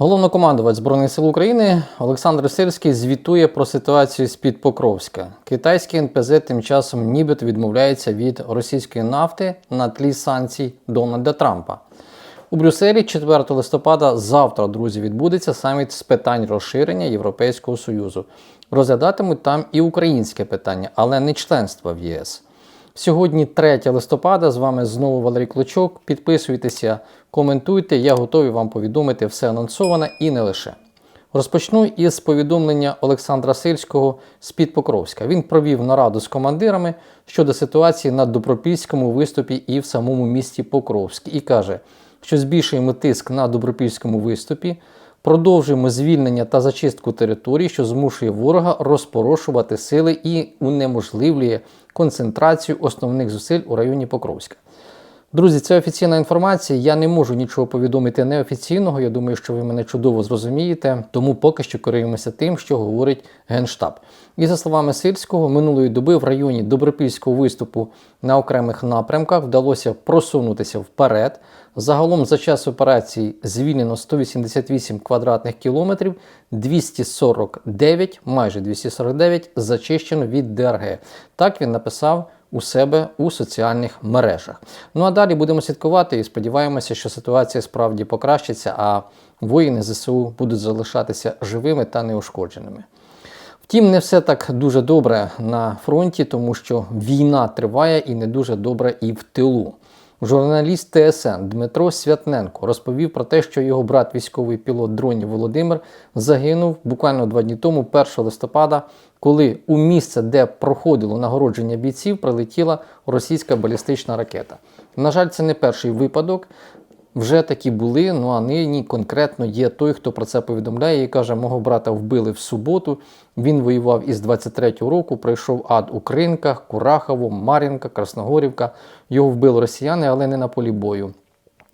Головнокомандувач Збройних сил України Олександр Сирський звітує про ситуацію з-під Покровська. Китайський НПЗ тим часом нібито відмовляється від російської нафти на тлі санкцій Дональда Трампа. У Брюсселі 4 листопада завтра, друзі, відбудеться саміт з питань розширення Європейського Союзу. Розглядатимуть там і українське питання, але не членство в ЄС. Сьогодні 3 листопада. З вами знову Валерій Клочок. Підписуйтеся, коментуйте. Я готовий вам повідомити все анонсоване і не лише. Розпочну із повідомлення Олександра Сильського з під Покровська. Він провів нараду з командирами щодо ситуації на Добропільському виступі і в самому місті Покровськ і каже, що збільшуємо тиск на Добропільському виступі. Продовжуємо звільнення та зачистку територій, що змушує ворога розпорошувати сили і унеможливлює концентрацію основних зусиль у районі Покровська. Друзі, це офіційна інформація. Я не можу нічого повідомити неофіційного. Я думаю, що ви мене чудово зрозумієте. Тому поки що керуємося тим, що говорить Генштаб. І за словами Сильського, минулої доби в районі Добропільського виступу на окремих напрямках вдалося просунутися вперед. Загалом за час операції звільнено 188 квадратних кілометрів, 249, майже 249 зачищено від ДРГ. Так він написав у себе у соціальних мережах. Ну а далі будемо слідкувати і сподіваємося, що ситуація справді покращиться, а воїни ЗСУ будуть залишатися живими та неушкодженими. Втім, не все так дуже добре на фронті, тому що війна триває і не дуже добре і в тилу. Журналіст ТСН Дмитро Святненко розповів про те, що його брат, військовий пілот дронів Володимир, загинув буквально два дні тому, 1 листопада, коли у місце, де проходило нагородження бійців, прилетіла російська балістична ракета. На жаль, це не перший випадок. Вже такі були, ну а нині конкретно є той, хто про це повідомляє і каже, мого брата вбили в суботу. Він воював із 23-го року, пройшов ад у Кринках, Курахово, Мар'їнка, Красногорівка. Його вбили росіяни, але не на полі бою.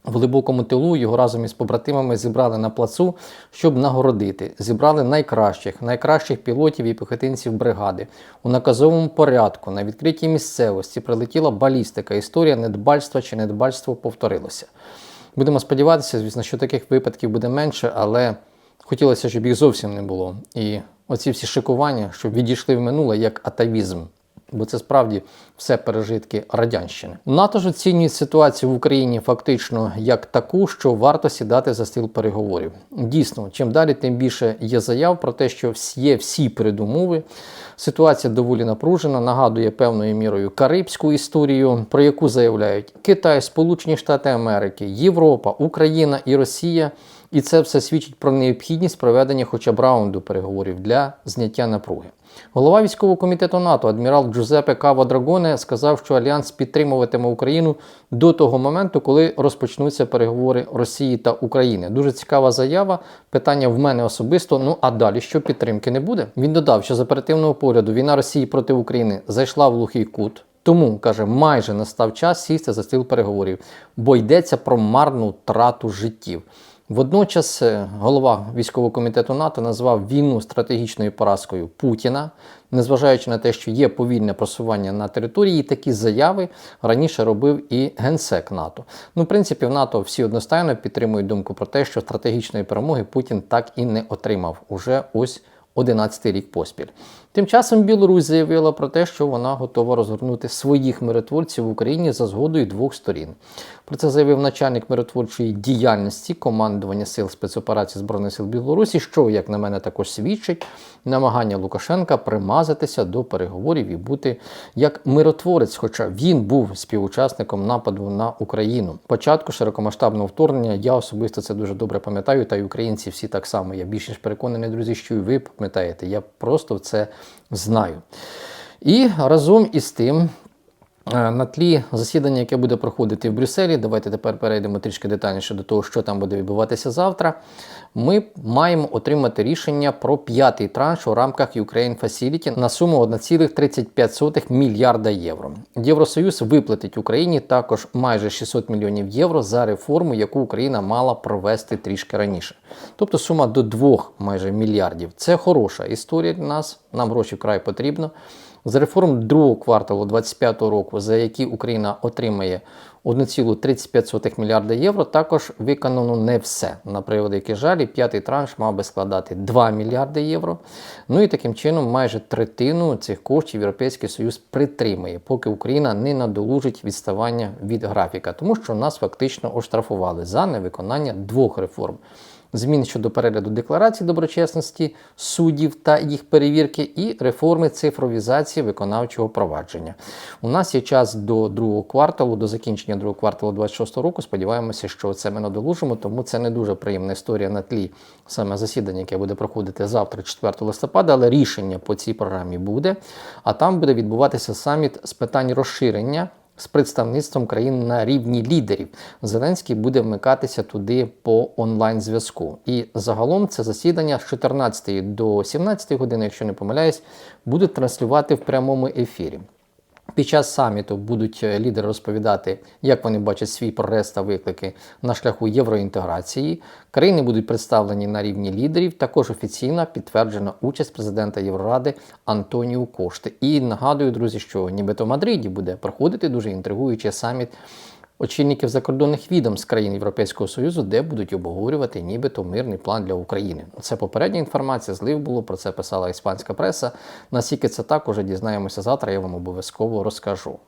В глибокому тилу його разом із побратимами зібрали на плацу, щоб нагородити. Зібрали найкращих, найкращих пілотів і піхотинців бригади. У наказовому порядку на відкритій місцевості прилетіла балістика. Історія недбальства чи недбальство повторилося. Будемо сподіватися, звісно, що таких випадків буде менше, але хотілося, щоб їх зовсім не було. І оці всі шикування, щоб відійшли в минуле як атавізм. Бо це справді все пережитки радянщини. НАТО ж оцінює ситуацію в Україні фактично як таку, що варто сідати за стіл переговорів. Дійсно, чим далі, тим більше є заяв про те, що є всі передумови. Ситуація доволі напружена, нагадує певною мірою карибську історію, про яку заявляють Китай, Сполучені Штати Америки, Європа, Україна і Росія. І це все свідчить про необхідність проведення хоча б раунду переговорів для зняття напруги. Голова військового комітету НАТО адмірал Джузепе Кава Драгоне сказав, що альянс підтримуватиме Україну до того моменту, коли розпочнуться переговори Росії та України. Дуже цікава заява. Питання в мене особисто. Ну а далі що підтримки не буде? Він додав, що з оперативного погляду війна Росії проти України зайшла в глухий кут. Тому каже, майже настав час сісти за стіл переговорів, бо йдеться про марну втрату життів. Водночас е, голова військового комітету НАТО назвав війну стратегічною поразкою Путіна, незважаючи на те, що є повільне просування на території, такі заяви раніше робив і генсек НАТО. Ну, в принципі, в НАТО всі одностайно підтримують думку про те, що стратегічної перемоги Путін так і не отримав уже ось 11-й рік поспіль. Тим часом Білорусь заявила про те, що вона готова розгорнути своїх миротворців в Україні за згодою двох сторін. Про це заявив начальник миротворчої діяльності командування сил спецоперацій Збройних сил Білорусі, що, як на мене, також свідчить намагання Лукашенка примазатися до переговорів і бути як миротворець, хоча він був співучасником нападу на Україну. Початку широкомасштабного вторгнення я особисто це дуже добре пам'ятаю, та й українці всі так само. Я більш ніж переконаний, друзі, що і ви пам'ятаєте. Я просто в це знаю. І разом із тим. Е, На тлі засідання, яке буде проходити в Брюсселі, давайте тепер перейдемо трішки детальніше до того, що там буде відбуватися завтра. Ми маємо отримати рішення про п'ятий транш у рамках Ukraine Facility на суму 1,35 мільярда євро. Євросоюз виплатить Україні також майже 600 мільйонів євро за реформу, яку Україна мала провести трішки раніше. Тобто сума до 2 майже мільярдів. Це хороша історія для нас. Нам гроші вкрай потрібно. З реформ другого кварталу 2025 року, за які Україна отримає 1,35 мільярда євро, також виконано не все. На превеликий жаль, п'ятий транш мав би складати 2 мільярди євро. Ну і таким чином майже третину цих коштів Європейський Союз притримає, поки Україна не надолужить відставання від графіка, тому що нас фактично оштрафували за невиконання двох реформ змін щодо перегляду декларацій доброчесності суддів та їх перевірки, і реформи цифровізації виконавчого провадження. У нас є час до другого кварталу, до закінчення другого кварталу 26 року. Сподіваємося, що це ми надолужимо, тому це не дуже приємна історія на тлі саме засідання, яке буде проходити завтра, 4 листопада, але рішення по цій програмі буде. А там буде відбуватися саміт з питань розширення з представництвом країн на рівні лідерів. Зеленський буде вмикатися туди по онлайн-зв'язку. І загалом це засідання з 14 до 17 години, якщо не помиляюсь, будуть транслювати в прямому ефірі. Під час саміту будуть е, лідери розповідати, як вони бачать свій прогрес та виклики на шляху євроінтеграції. Країни будуть представлені на рівні лідерів. Також офіційно підтверджена участь президента Євроради Антоніу Кошти. І нагадую, друзі, що нібито в Мадриді буде проходити дуже інтригуючий саміт очільників закордонних відомств країн Європейського Союзу, де будуть обговорювати нібито мирний план для України. Це попередня інформація, злив було, про це писала іспанська преса. Наскільки це так, уже дізнаємося завтра, я вам обов'язково розкажу.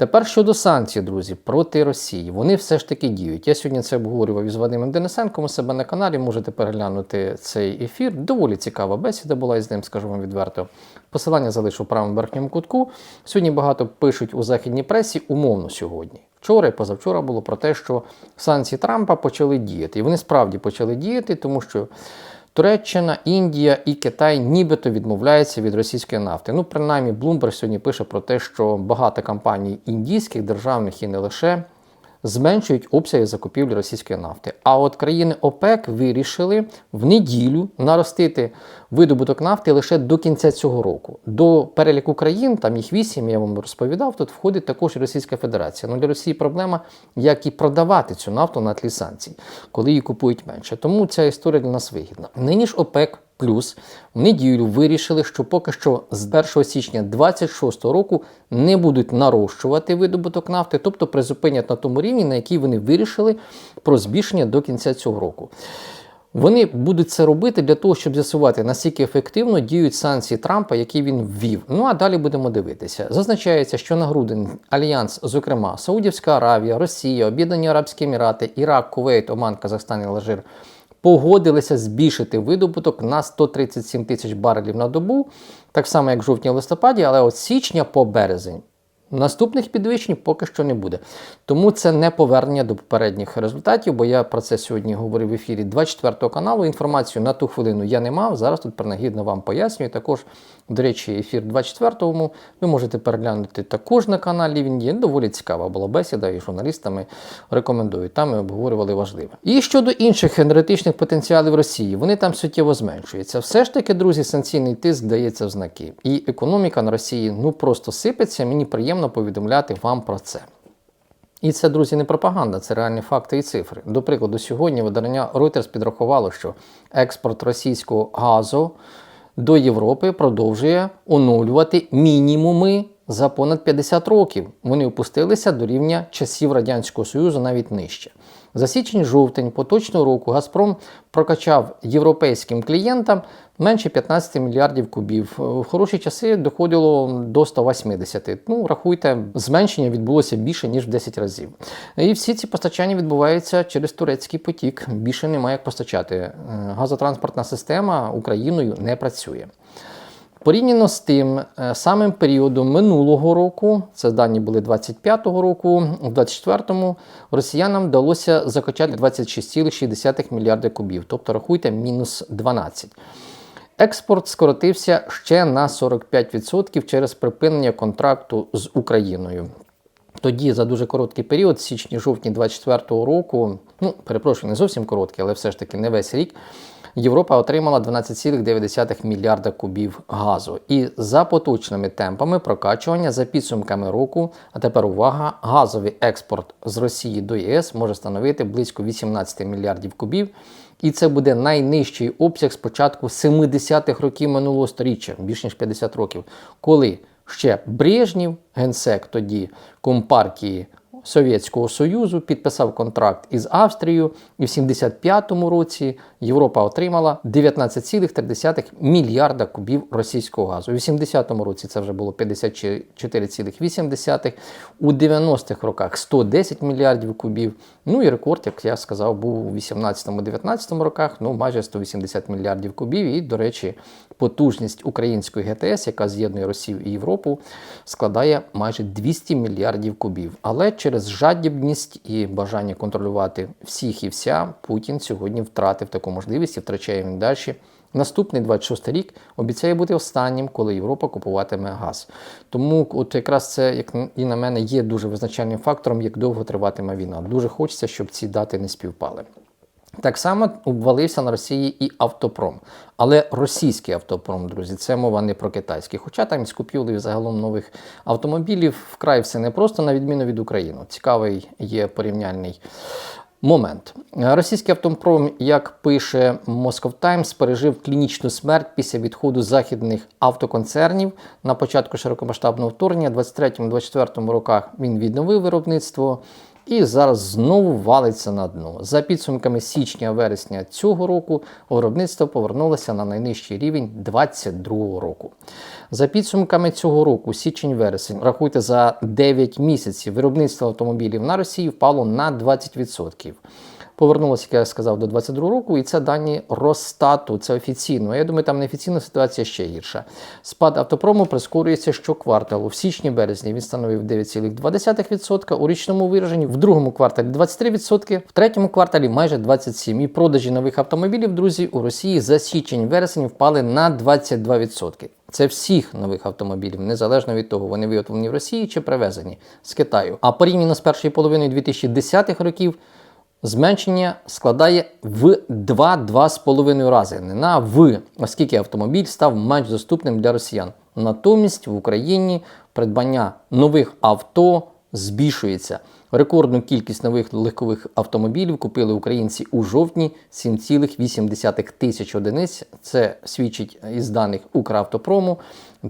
Тепер щодо санкцій, друзі, проти Росії. Вони все ж таки діють. Я сьогодні це обговорював із Вадимом Денисенком у себе на каналі. Можете переглянути цей ефір. Доволі цікава бесіда була із ним, скажу вам відверто. Посилання залишу в правому верхньому кутку. Сьогодні багато пишуть у західній пресі, умовно сьогодні. Вчора і позавчора було про те, що санкції Трампа почали діяти. І вони справді почали діяти, тому що Туреччина, Індія і Китай нібито відмовляються від російської нафти. Ну, принаймні, Блумберг сьогодні пише про те, що багато компаній індійських, державних і не лише зменшують обсяги закупівлі російської нафти. А от країни ОПЕК вирішили в неділю наростити видобуток нафти лише до кінця цього року. До переліку країн, там їх вісім, я вам розповідав, тут входить також Російська Федерація. Ну для Росії проблема, як і продавати цю нафту на тлі санкцій, коли її купують менше. Тому ця історія для нас вигідна. Нині ж ОПЕК. Плюс в неділю вирішили, що поки що з 1 січня 2026 року не будуть нарощувати видобуток нафти, тобто призупинять на тому рівні, на який вони вирішили про збільшення до кінця цього року. Вони будуть це робити для того, щоб з'ясувати, наскільки ефективно діють санкції Трампа, які він ввів. Ну а далі будемо дивитися. Зазначається, що на грудень альянс, зокрема Саудівська Аравія, Росія, Об'єднані Арабські Емірати, Ірак, Кувейт, Оман, Казахстан і Алжир погодилися збільшити видобуток на 137 тисяч барелів на добу, так само як в жовтні-листопаді, але от січня по березень. Наступних підвищень поки що не буде. Тому це не повернення до попередніх результатів, бо я про це сьогодні говорив в ефірі 24 каналу. Інформацію на ту хвилину я не мав. Зараз тут принагідно вам пояснюю. Також, до речі, ефір 24-му ви можете переглянути також на каналі. Він є доволі цікава була бесіда і журналістами рекомендую. Там ми обговорювали важливе. І щодо інших енергетичних потенціалів Росії, вони там суттєво зменшуються. Все ж таки, друзі, санкційний тиск дається в знаки. І економіка на Росії ну просто сипеться. Мені приємно повідомляти вам про це. І це, друзі, не пропаганда, це реальні факти і цифри. До прикладу, сьогодні видання Reuters підрахувало, що експорт російського газу до Європи продовжує оновлювати мінімуми за понад 50 років. Вони опустилися до рівня часів Радянського Союзу навіть нижче. За січень-жовтень поточного року Газпром прокачав європейським клієнтам менше 15 мільярдів кубів. В хороші часи доходило до 180. Ну, рахуйте, зменшення відбулося більше ніж в 10 разів. І всі ці постачання відбуваються через турецький потік. Більше немає як постачати. Е, Газотранспортна система Україною не працює. Порівняно з тим е, самим періодом минулого року, це дані були 25-го року, в 24-му росіянам вдалося закачати 26,6 мільярда кубів, тобто рахуйте мінус 12. Експорт скоротився ще на 45% через припинення контракту з Україною. Тоді за дуже короткий період, січні-жовтні 24-го року, ну перепрошую, не зовсім короткий, але все ж таки не весь рік. Європа отримала 12,9 мільярда кубів газу. І за поточними темпами прокачування за підсумками року, а тепер увага, газовий експорт з Росії до ЄС може становити близько 18 мільярдів кубів. І це буде найнижчий обсяг з початку 70-х років минулого століття, більш ніж 50 років, коли ще Брежнєв, генсек тоді компартії Совєтського Союзу, підписав контракт із Австрією, і в 75-му році Європа отримала 19,3 мільярда кубів російського газу. У 80-му році це вже було 54,8, у 90-х роках 110 мільярдів кубів. Ну і рекорд, як я сказав, був у 18-19 роках, ну майже 180 мільярдів кубів. І, до речі, потужність української ГТС, яка з'єднує Росію і Європу, складає майже 200 мільярдів кубів. Але через жадібність і бажання контролювати всіх і вся Путін сьогодні втратив таку можливість і втрачає він далі. Наступний 26 рік обіцяє бути останнім, коли Європа купуватиме газ. Тому, от якраз це, як і на мене, є дуже визначальним фактором, як довго триватиме війна. Дуже хочеться, щоб ці дати не співпали. Так само обвалився на Росії і автопром. Але російський автопром, друзі, це мова не про китайський. Хоча там з купівлею загалом нових автомобілів вкрай все непросто, на відміну від України. Цікавий є порівняльний момент. Російський автопром, як пише Moscow Times, пережив клінічну смерть після відходу західних автоконцернів на початку широкомасштабного вторгнення. 23-24 роках він відновив виробництво і зараз знову валиться на дно. За підсумками січня-вересня цього року виробництво повернулося на найнижчий рівень 2022 року. За підсумками цього року, січень-вересень, рахуйте за 9 місяців, виробництво автомобілів на Росії впало на 20%. Повернулося, як я сказав, до 22 року, і це дані Росстату, це офіційно. Я думаю, там неофіційна ситуація ще гірша. Спад автопрому прискорюється щокварталу. В січні-березні він становив 9,2%, у річному вираженні, в другому кварталі 23%, в третьому кварталі майже 27%. І продажі нових автомобілів, друзі, у Росії за січень-вересень впали на 22%. Це всіх нових автомобілів, незалежно від того, вони виготовлені в Росії чи привезені з Китаю. А порівняно з першою половиною 2010-х років зменшення складає в 2-2,5 рази. Не на в, оскільки автомобіль став менш доступним для росіян. Натомість в Україні придбання нових авто збільшується. Рекордну кількість нових легкових автомобілів купили українці у жовтні 7,8 тисяч одиниць. Це свідчить із даних Укравтопрому.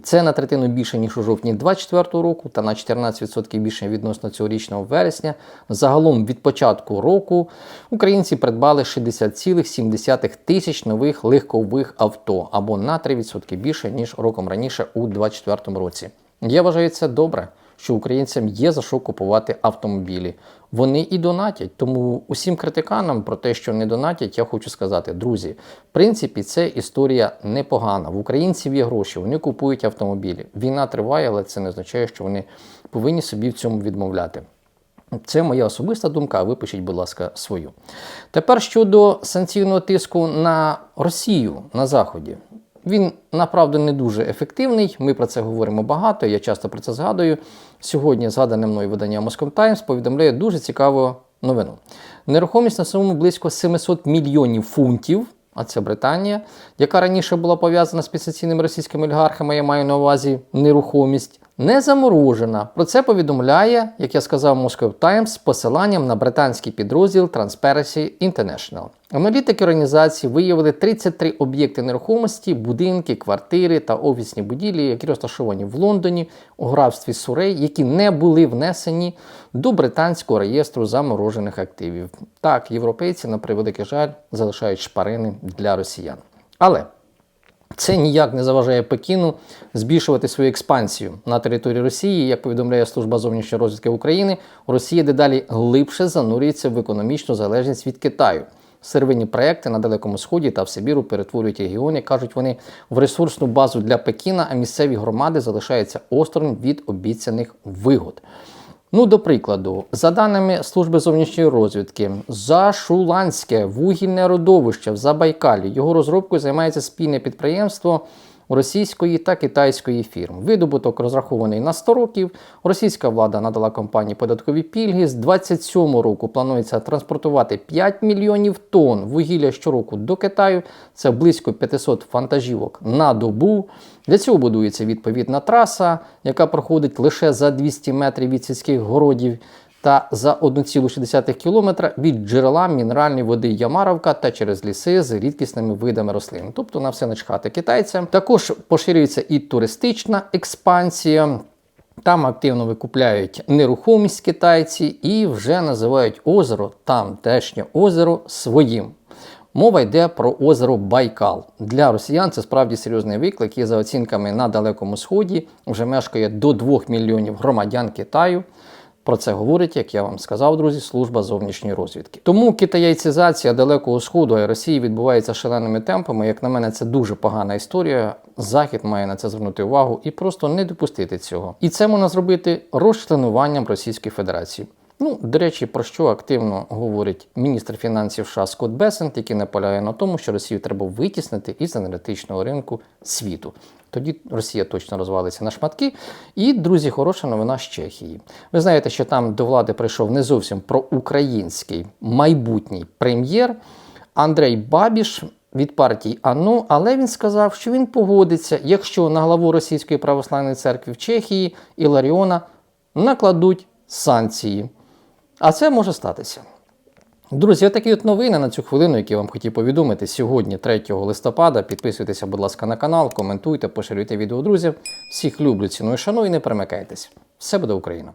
Це на третину більше, ніж у жовтні 2024 року, та на 14% більше відносно цьогорічного вересня. Загалом від початку року українці придбали 60,7 тисяч нових легкових авто або на 3% більше, ніж роком раніше у 2024 році. Я вважаю це добре що українцям є за що купувати автомобілі. Вони і донатять. Тому усім критиканам про те, що не донатять, я хочу сказати, друзі, в принципі, це історія непогана. В українців є гроші, вони купують автомобілі. Війна триває, але це не означає, що вони повинні собі в цьому відмовляти. Це моя особиста думка, випишіть, будь ласка, свою. Тепер щодо санкційного тиску на Росію на Заході. Він направду не дуже ефективний. Ми про це говоримо багато. Я часто про це згадую. Сьогодні згадане мною видання Moscow Times повідомляє дуже цікаву новину. Нерухомість на суму близько 700 мільйонів фунтів. А це Британія, яка раніше була пов'язана з підсаційними російськими олігархами, я маю на увазі нерухомість, не заморожена. Про це повідомляє, як я сказав, Moscow Times з посиланням на британський підрозділ Transparency International. Аналітики організації виявили 33 об'єкти нерухомості, будинки, квартири та офісні будівлі, які розташовані в Лондоні у графстві Сурей, які не були внесені до британського реєстру заморожених активів. Так, європейці, на превеликий жаль, залишають шпарини для росіян. Але це ніяк не заважає Пекіну збільшувати свою експансію на території Росії. Як повідомляє служба зовнішньої розвідки України, Росія дедалі глибше занурюється в економічну залежність від Китаю. Сервинні проекти на Далекому Сході та в Сибіру перетворюють регіони, кажуть вони, в ресурсну базу для Пекіна, а місцеві громади залишаються осторонь від обіцяних вигод. Ну, до прикладу, за даними Служби зовнішньої розвідки, Зашуланське вугільне родовище в Забайкалі його розробкою займається спільне підприємство російської та китайської фірм. Видобуток розрахований на 100 років. Російська влада надала компанії податкові пільги. З 27 року планується транспортувати 5 мільйонів тонн вугілля щороку до Китаю. Це близько 500 фантажівок на добу. Для цього будується відповідна траса, яка проходить лише за 200 метрів від сільських городів. Та за 1,6 кілометра від джерела мінеральної води Ямаровка та через ліси з рідкісними видами рослин. Тобто на все начхати китайцям. Також поширюється і туристична експансія. Там активно викупляють нерухомість китайці і вже називають озеро, тамтешнє озеро своїм. Мова йде про озеро Байкал. Для росіян це справді серйозний виклик, і за оцінками на Далекому Сході вже мешкає до 2 мільйонів громадян Китаю. Про це говорить, як я вам сказав, друзі, служба зовнішньої розвідки. Тому китаїцизація Далекого Сходу і Росії відбувається шаленими темпами. Як на мене, це дуже погана історія. Захід має на це звернути увагу і просто не допустити цього. І це можна зробити розчленуванням Російської Федерації. Ну, до речі, про що активно говорить міністр фінансів США Скотт Бесент, який наполягає на тому, що Росію треба витіснити із енергетичного ринку світу. Тоді Росія точно розвалиться на шматки. І, друзі, хороша новина з Чехії. Ви знаєте, що там до влади прийшов не зовсім проукраїнський майбутній прем'єр Андрей Бабіш. Від партії АНО, але він сказав, що він погодиться, якщо на главу Російської православної церкви в Чехії Іларіона накладуть санкції. А це може статися. Друзі, отакі от новини на цю хвилину, які я вам хотів повідомити сьогодні, 3 листопада. Підписуйтеся, будь ласка, на канал, коментуйте, поширюйте відео друзів. Всіх люблю, ціную, шаную і не перемикайтесь. Все буде Україна!